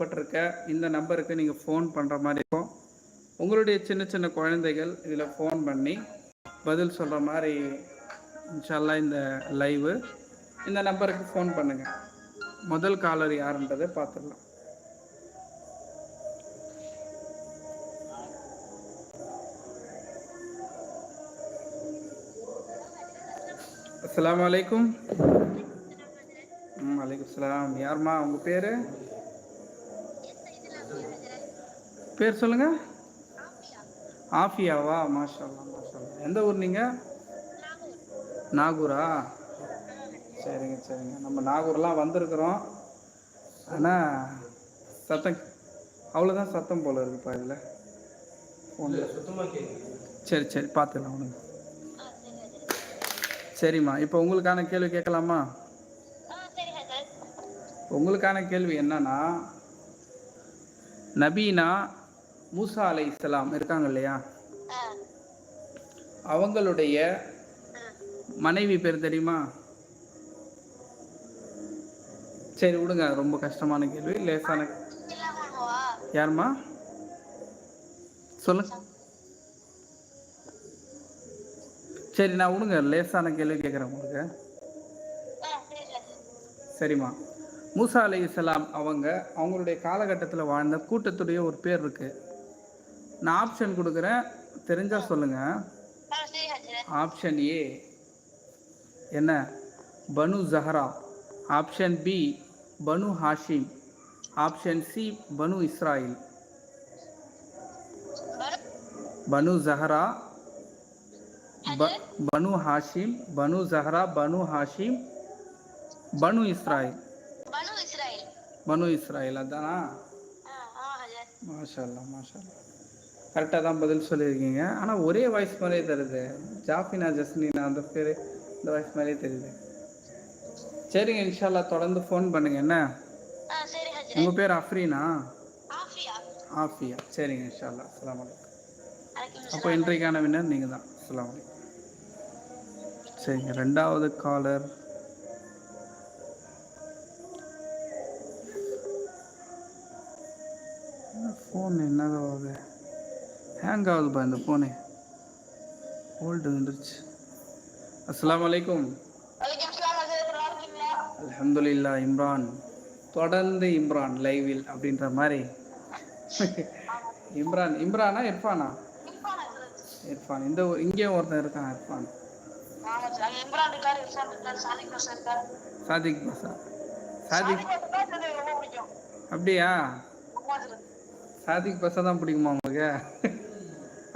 பட்டிருக்க இந்த நம்பருக்கு நீங்கள் ஃபோன் பண்ணுற மாதிரி இருக்கும். உங்களுடைய சின்ன சின்ன குழந்தைகள் இதில் ஃபோன் பண்ணி பதில் சொல்கிற மாதிரி இன்ஷால்லா இந்த லைவு இந்த நம்பருக்கு ஃபோன் பண்ணுங்கள் முதல் காலர் யாருன்றதை பார்த்துடலாம். அஸ்ஸலாமு வலைக்கும் ம் வலைக்கும் சலாம். யாரும்மா உங்கள் பேர்? பேர் சொல்லுங்க. ஆஃபியாவா? மாஷா அல்லாஹ், மாஷா அல்லாஹ். எந்த ஊர் நீங்கள் நாகூரா? சரிங்க சரிங்க. நம்ம நாகூர்லாம் வந்திருக்கிறோம். ஆனால் சத்தம் அவ்வளோதான் சத்தம் போல் இருக்குப்பா இதில். சரி சரி பார்த்துக்கலாம் ஒன்றுங்க சரிம்மா இப்போ உங்களுக்கான கேள்வி கேட்கலாமா? உங்களுக்கான கேள்வி என்னன்னா நபீனா மூசா அலை இஸ்லாம் இருக்காங்க இல்லையா? அவங்களுடைய மனைவி பேர் தெரியுமா? சரி விடுங்க. ரொம்ப கஷ்டமான கேள்வி. லேசான யாரும்மா? சொல்லுங்க. சரி நான் விடுங்க. லேசான கேள்வி கேட்குறேன் உங்களுக்கு. சரிம்மா. மூசா அலை இஸ்லாம் அவங்க அவங்களுடைய காலகட்டத்தில் வாழ்ந்த கூட்டத்துடைய ஒரு பேர் இருக்கு. நான் ஆப்ஷன் கொடுக்குறேன். தெரிஞ்சா சொல்லுங்க. ஆப்ஷன் ஏ என்ன? Banu Zuhra. Option B Banu Hashim. Option C Banu Israil. Banu Zuhra. பனு ஹாஷிம். பனு Jahra Banu Hashim. Banu Israil. Banu Israel. அதானா? மாஷா மாஷா கரெக்டாக தான் பதில் சொல்லியிருக்கீங்க. ஆனால் ஒரே வாய்ஸ் மாதிரியே தருது ஜாஃபினா ஜஸ்னினா அந்த பேர் இந்த வாய்ஸ் மாதிரியே தெரியுது. சரிங்க இன்ஷால்லா தொடர்ந்து ஃபோன் பண்ணுங்க. என்ன? உங்கள் பேர் அஃப்ரீனா ஆஃபியா சரிங்க இன்ஷால்லா. அஸ்ஸலாமு அலைக்கும். அலைக்கும் அப்போ இன்றைக்கான வின்னர் நீங்கள் தான் அஸ்ஸலாமு அலைக்கும். சரிங்க ரெண்டாவது காலர் ஃபோன் என்னதான் ஆகுது ஹேங் ஆகுதுப்பா இந்த ஃபோனு ஓல்டு வந்துருச்சு. அலைக்கும் வலைக்கும் அல்ஹம்துலில்லா இம்ரான் தொடர்ந்து இம்ரான் லைவில் அப்படின்ற மாதிரி. இம்ரான் இம்ரானா இர்ஃபானா இர்ஃபான் இந்த இங்கேயும் ஒருத்தன் இருக்கான் இர்ஃபான் சாதிக் பாஷா சாதிக் அப்படியா? சாதிக் பாஷா தான் பிடிக்குமா உங்களுக்கு?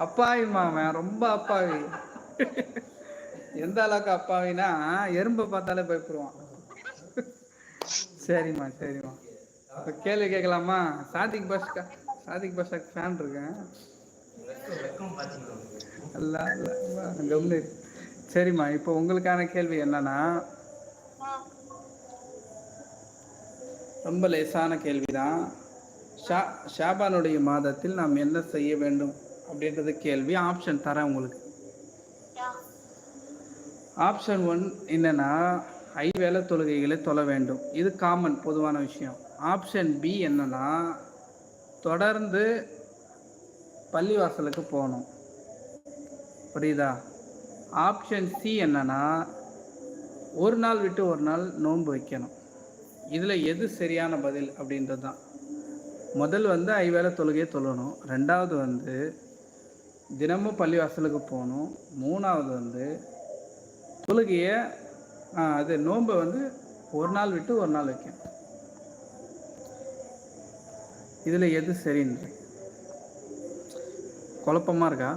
அப்பாவி அவன் ரொம்ப அப்பாவி. எந்த அளவுக்கு அப்பாவினா எறும்பை பார்த்தாலே பயப்படுவான். சரிம்மா சரிம்மா. இப்போ கேள்வி கேட்கலாமா? சாதிக் பாஷா சாதிக் பாஷாக்கு ஃபேன் இருக்கேன். அல்ல அல்ல சரிம்மா இப்போ உங்களுக்கான கேள்வி என்னன்னா ரொம்ப லேசான கேள்விதான். ஷா ஷாபானுடைய மாதத்தில் நாம் என்ன செய்ய வேண்டும்? அப்படின்றது கேள்வி. ஆப்ஷன் தரேன் உங்களுக்கு. ஆப்ஷன் ஒன் என்னன்னா ஐ வேலை தொழுகைகளை தொழ வேண்டும். இது காமன் பொதுவான விஷயம். ஆப்ஷன் பி என்னன்னா தொடர்ந்து பள்ளிவாசலுக்கு போகணும். புரியுதா? ஆப்ஷன் சி என்னன்னா ஒரு நாள் விட்டு ஒரு நாள் நோன்பு வைக்கணும். இதில் எது சரியான பதில் அப்படின்றது தான் முதல் வந்து ஐவேளை தொழுகையை தொழணும். ரெண்டாவது வந்து தினமும் பள்ளிவாசலுக்கு போகணும். மூணாவது வந்து தொழுகையை அது நோன்பை வந்து ஒரு நாள் விட்டு ஒரு நாள் வைக்கணும். இதில் எது சரின்னு? குழப்பமா இருக்கா?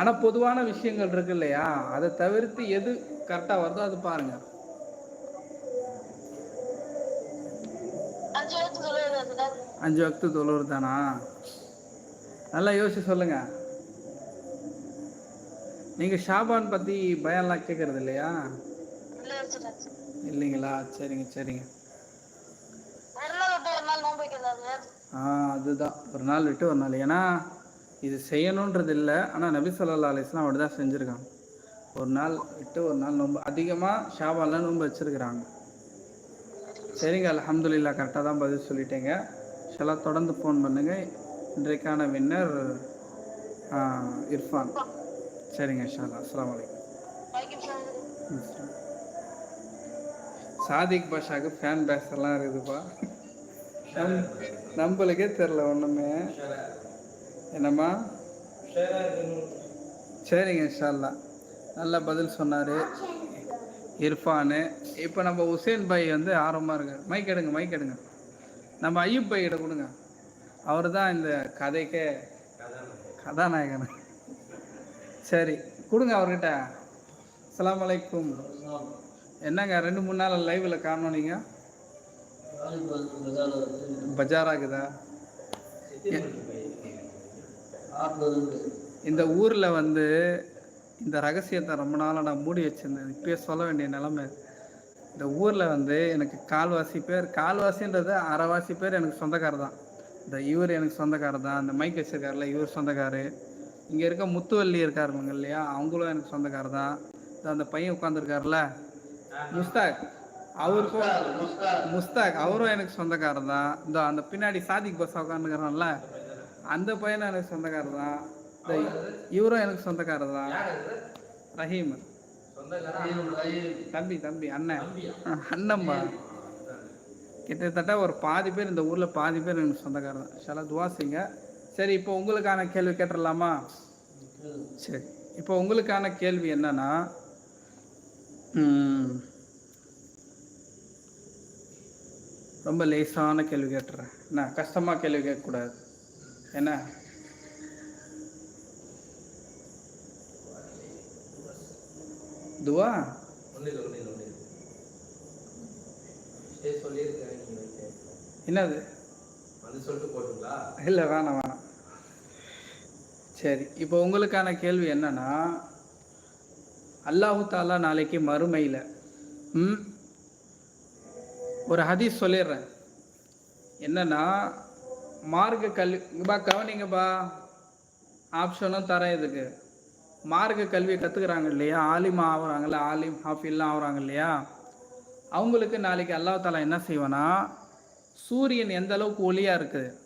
ஆனால் பொதுவான விஷயங்கள் இருக்கு இல்லையா? அதை தவிர்த்து எது கரெக்டாக வருதோ அது பாருங்க. அஞ்சு வக்து தொழுவுறு தானா? நல்லா யோசிச்சு சொல்லுங்க. நீங்கள் ஷாபான் பற்றி பயம்லாம் கேட்கறது இல்லையா இல்லைங்களா? சரிங்க சரிங்க. ஆ அதுதான். ஒரு நாள் விட்டு ஒரு நாள். ஏன்னா இது செய்யணுன்றது இல்லை ஆனால் நபி சொல்லா அலிஸ்லாம் அப்படி தான் செஞ்சுருக்காங்க. ஒரு நாள் விட்டு ஒரு நாள் நோன்பு. அதிகமாக ஷாபான்லாம் நோன்பு வச்சுருக்குறாங்க. சரிங்க அல்ஹம்துலில்லாஹ். கரெக்டாக தான் பதில் சொல்லிட்டேங்க. ஷெல்லாம் தொடர்ந்து ஃபோன் பண்ணுங்க. இன்றைக்கான வின்னர் இர்ஃபான். சரிங்க ஷாலா அஸ்லாம் அலைக்கும். சாதிக் பாஷாக்கு ஃபேன் பேஸ் எல்லாம் இருக்குதுப்பா. நம் நம்மளுக்கே தெரில ஒன்றுமே என்னம்மா? சரிங்க இன்ஷால்லா நல்ல பதில் சொன்னார். இர்ஃபானு. இப்போ நம்ம உசேன் பாய் வந்து ஆர்வமாக இருக்கார். மைக் எடுங்க மைக் எடுங்க. நம்ம ஐயப்பை பாய் கிட்ட கொடுங்க. அவர் தான் இந்த கதைக்கே கதாநாயகன். சரி கொடுங்க அவர்கிட்ட. அஸ்ஸலாமு வலைக்கும் என்னங்க ரெண்டு மூணு நாள் லைவில் காணோம் நீங்கள் பஜாராகுதா? இந்த ஊரில் வந்து இந்த ரகசியத்தை ரொம்ப நாளாக நான் மூடி வச்சிருந்தேன். இப்பயே சொல்ல வேண்டிய நிலைமை. இந்த ஊரில் வந்து எனக்கு கால்வாசி பேர் கால்வாசின்றது அரைவாசி பேர் எனக்கு சொந்தக்காரர் தான். இந்த இவர் எனக்கு சொந்தக்காரர் தான். இந்த மைக் வச்சிருக்காருல இவர் சொந்தக்காரு. இங்கே இருக்க முத்துவல்லி இருக்காருங்க இல்லையா அவங்களும் எனக்கு சொந்தக்காரர் தான். இந்த அந்த பையன் உட்காந்துருக்காருல முஸ்தாக். அவருக்கும் முஸ்தாக் அவரும் எனக்கு சொந்தக்காரர் தான். இந்த அந்த பின்னாடி சாதிக் பஸ் உட்காந்துக்கிறான்ல அந்த பையனும் எனக்கு சொந்தக்காரர் தான். இந்த இவரும் எனக்கு சொந்தக்காரர் தான். ரஹீம். தம்பி தம்பி அண்ணன் அண்ணம்பா கிட்டத்தட்ட ஒரு பாதி பேர் இந்த ஊரில் பாதி பேர் எனக்கு சொந்தக்காரர் தான். சில துவாசிங்க சரி இப்போ உங்களுக்கான கேள்வி கேட்டுடலாமா? சரி. இப்போ உங்களுக்கான கேள்வி என்னன்னா ம், ரொம்ப லேசான கேள்வி கேட்டுறேன். என்ன கஷ்டமாக கேள்வி கேட்கக்கூடாது. என்ன? துவா என்னது? இல்லை வேணாம் வேணாம். சரி இப்போ உங்களுக்கான கேள்வி என்னன்னா அல்லாஹு தாலா நாளைக்கு மறுமையில் ம்? ஒரு ஹதீஸ் சொல்லிடுறேன். என்னன்னா மார்க்க கல்வி பா கவனிங்கப்பா. ஆப்ஷனும் தரேன் இதுக்கு. மார்க்க கல்வியை கற்றுக்குறாங்க இல்லையா? ஆலிமா ஆகுறாங்கல்ல ஆலிம் ஹாஃபில்லாம் ஆகுறாங்க இல்லையா? அவங்களுக்கு நாளைக்கு அல்லாஹ் தாலா என்ன செய்வானா சூரியன் எந்த அளவுக்கு ஒளியாக இருக்குது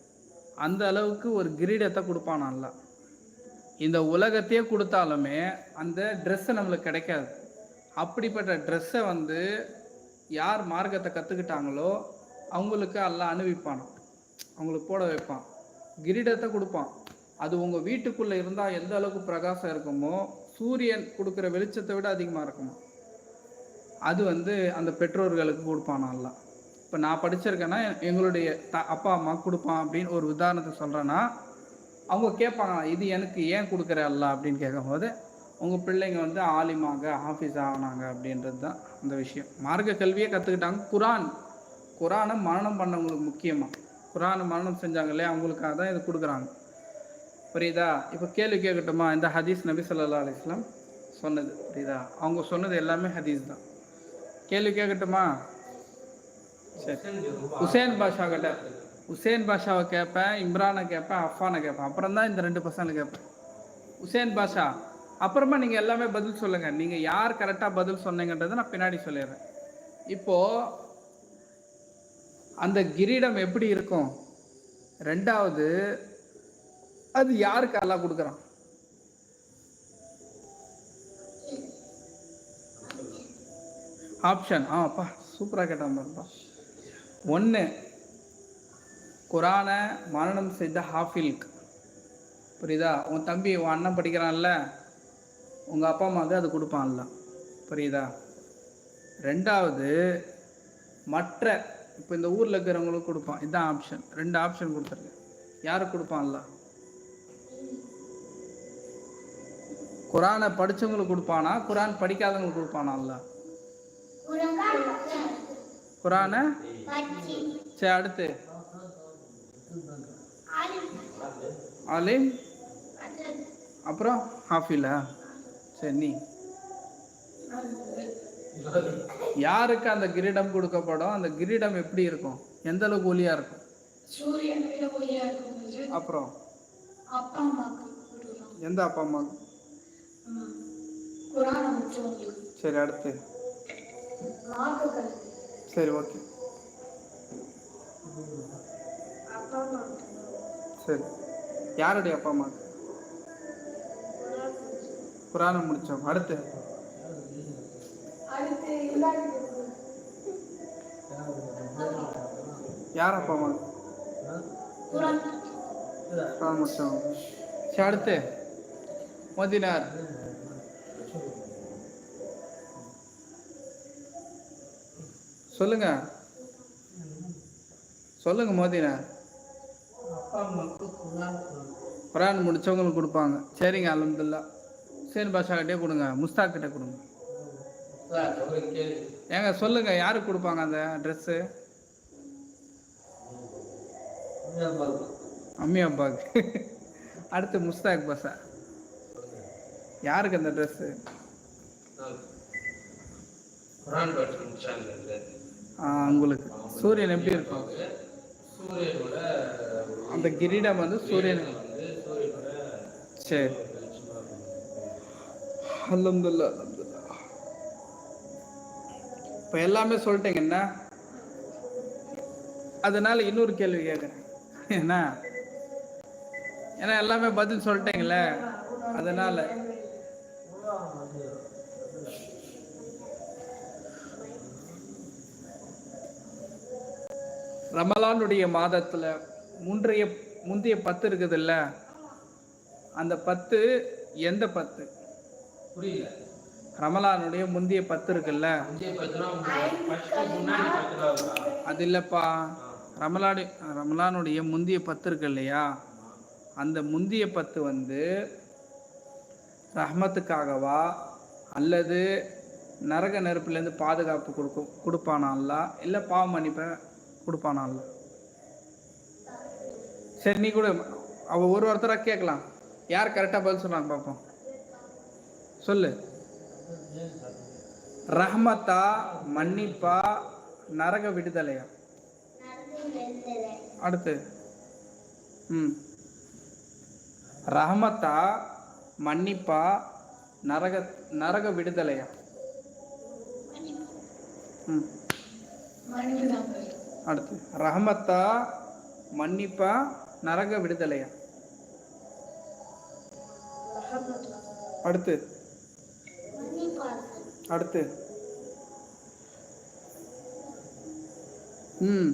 அந்த அளவுக்கு ஒரு கிரீடத்தை கொடுப்பான் நல்லா இந்த உலகத்தையே கொடுத்தாலுமே அந்த ட்ரெஸ்ஸு நம்மளுக்கு கிடைக்காது. அப்படிப்பட்ட ட்ரெஸ்ஸை வந்து யார் மார்க்கத்தை கற்றுக்கிட்டாங்களோ அவங்களுக்கு எல்லாம் அனுபவிப்பான் அவங்களுக்கு போட வைப்பான். கிரீடத்தை கொடுப்பான். அது உங்கள் வீட்டுக்குள்ளே இருந்தால் எந்த அளவுக்கு பிரகாசம் இருக்குமோ சூரியன் கொடுக்குற வெளிச்சத்தை விட அதிகமாக இருக்குமா? அது வந்து அந்த பெற்றோர்களுக்கு கொடுப்பான் அல்ல. இப்போ நான் படிச்சிருக்கேன்னா எங்களுடைய த அப்பா அம்மா கொடுப்பான் அப்படின்னு ஒரு உதாரணத்தை சொல்கிறேன்னா அவங்க கேட்பாங்க இது எனக்கு ஏன் கொடுக்குற அல்ல அப்படின்னு கேட்கும்போது உங்கள் பிள்ளைங்க வந்து ஆலிமாக ஆஃபீஸ் ஆகினாங்க அப்படின்றது தான் அந்த விஷயம். மார்க்க கல்வியே கற்றுக்கிட்டாங்க குரான் குரானை மரணம் பண்ணவங்களுக்கு முக்கியமாக குரானை மரணம் செஞ்சாங்க இல்லையா? அவங்களுக்காக தான் இது கொடுக்குறாங்க. புரியுதா? இப்போ கேள்வி கேட்கட்டுமா? இந்த ஹதீஸ் நபி சொல்லா அலிஸ்லாம் சொன்னது புரியுதா? அவங்க சொன்னது எல்லாமே ஹதீஸ் தான். கேள்வி கேட்கட்டுமா? சரி. ஹுசேன் பாஷா கிட்ட ஹுசேன் பாஷாவை கேட்பேன் இம்ரானை கேட்பேன் அஃபானை கேட்பேன். அப்புறம் தான் இந்த ரெண்டு பசங்களை கேட்பேன். ஹுசேன் பாஷா அப்புறமா நீங்கள் எல்லாமே பதில் சொல்லுங்கள் நீங்கள் யார் கரெக்டாக பதில் சொன்னீங்கன்றதை நான் பின்னாடி சொல்லிடுறேன். இப்போது அந்த கிரீடம் எப்படி இருக்கும்? ரெண்டாவது அது யாருக்கு அல்லாஹ் கொடுக்குறான்? ஆப்ஷன் ஆ அப்பா சூப்பராக கேட்டான் பாருப்பா. ஒன்று குரானை மரணம் செய்த ஹாஃபில்க் புரியுதா? உன் தம்பி உன் அண்ணன் படிக்கிறான்ல உங்கள் அப்பா அம்மாவுக்கு அது கொடுப்பான்ல. புரியுதா? ரெண்டாவது மற்ற இப்போ இந்த ஊரில் இருக்கிறவங்களுக்கு கொடுப்பான். இதுதான் ஆப்ஷன் ரெண்டு ஆப்ஷன் கொடுத்துருக்கேன். யாருக்கு கொடுப்பான்ல? குரானை படிச்சவங்களுக்கு கொடுப்பானா? குரான் படிக்காதவங்களுக்கு கொடுப்பானால்ல குரானை? சரி அடுத்து. ஆலிம். அப்புறம் ஹாஃபிலா? சரி நீ. யாருக்கு அந்த கிரீடம் கொடுக்கப்படும்? அந்த கிரீடம் எப்படி இருக்கும்? எந்த அளவுக்கு ஒளியா இருக்கும்? அப்புறம். எந்த அப்பா அம்மா சரி அடுத்து. சரி ஓகே. சரி. யாருடைய அப்பா அம்மா? புராணம் முடிச்சோம். அடுத்து. யார் அப்பா அம்மா? புராணம் முடிச்சோம். சரி அடுத்து. மோதினார். சொல்லுங்க. சொல்லுங்க மோதினார். குரான் முடிச்சவங்களுக்கு கொடுப்பாங்க. சரிங்க அலமதுல்லா சேன் பாஷா கிட்டே கொடுங்க. முஸ்தாக் கிட்டே கொடுங்க. ஏங்க சொல்லுங்க யாருக்கு கொடுப்பாங்க அந்த ட்ரெஸ்ஸு அம்மி அப்பாவுக்கு அடுத்து முஸ்தாக் பாஷா. யாருக்கு அந்த ட்ரெஸ்ஸு உங்களுக்கு. சூரியன் எப்படி இருக்கும்? அந்த கிரீடம் வந்து சூரியன். சரி. அல்ஹம்துலில்லாஹ் அல்ஹம்துலில்லாஹ் இப்போ எல்லாமே சொல்லிட்டேங்க என்ன? அதனால இன்னொரு கேள்வி கேட்குறேன் என்ன? ஏன்னா எல்லாமே பதில் சொல்லிட்டீங்களே அதனால. ரமலானுடைய மாதத்துல முன்றைய முந்தைய பத்து இருக்குதுல்ல? அந்த பத்து எந்த பத்து? புரியல. ரமலானுடைய முந்தைய பத்து இருக்குல்ல? அது இல்லப்பா. ரமலானு ரமலானுடைய முந்தைய பத்து இருக்கு இல்லையா? அந்த முந்தைய பத்து வந்து ரஹ்மத்துக்காகவா? அல்லது நரக நெருப்புலேருந்து பாதுகாப்பு கொடுக்கும் கொடுப்பானான்ல இல்லை பாவ மன்னிப்பை கொடுப்பானால சரி நீ கூட அவ ஒரு ஒருத்தராக கேட்கலாம். யார் கரெக்டாக பதில் சொன்னாங்க பார்ப்போம் சொல்லு. ரஹ்மத்தா மன்னிப்பா நரக விடுதலையா? அடுத்து. ம். ரஹமத்தா மன்னிப்பா நரக நரக விடுதலையா? ம். அடுத்து ரஹமத்தா மன்னிப்பா நரக விடுதலையா? அடுத்து அடுத்து. ம்.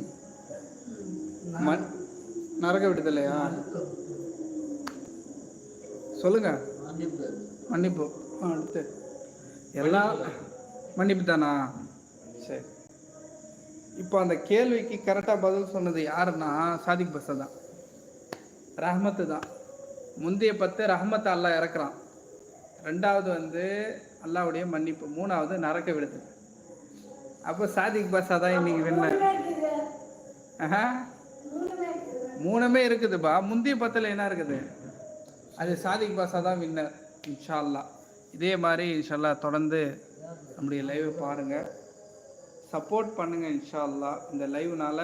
நரக விடுதலையா? சொல்லுங்க. மன்னிப்பு. ஆ, அடுத்து. எல்லாம் மன்னிப்பு தானா? சரி. இப்போ அந்த கேள்விக்கு கரெக்டாக பதில் சொன்னது யாருன்னா சாதிக் பஸ்ஸை தான். ரஹமத்து தான். முந்தைய பத்து ரஹமத்தை அல்லா இறக்குறான். ரெண்டாவது வந்து அல்லாவுடைய மன்னிப்பு. மூணாவது நரக்க விடுது அப்போ சாதிக் பஸ்ஸா தான் இன்னைக்கு வின்னர் ஆஹா. மூணுமே இருக்குதுப்பா. முந்தைய பத்தில் என்ன இருக்குது? அது சாதிக் பாஷா தான் வின்னர் இன்ஷா அல்லாஹ் இதே மாதிரி இன்ஷா தொடர்ந்து நம்முடைய லைவை பாருங்கள் சப்போர்ட் பண்ணுங்கள் இன்ஷா அல்லாஹ் இந்த லைவ்னால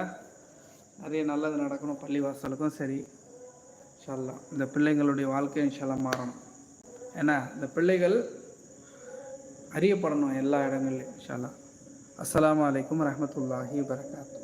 நிறைய நல்லது நடக்கணும் பள்ளிவாசலுக்கும் சரி. இன்ஷா அல்லாஹ் இந்த பிள்ளைங்களுடைய வாழ்க்கை இன்ஷா மாறணும். ஏன்னா இந்த பிள்ளைகள் அறியப்படணும் எல்லா இடங்கள்லையும் இன்ஷால்லா அஸ்லாம் வலைக்கம் ரஹமத்துல்லாஹி வரகாத்து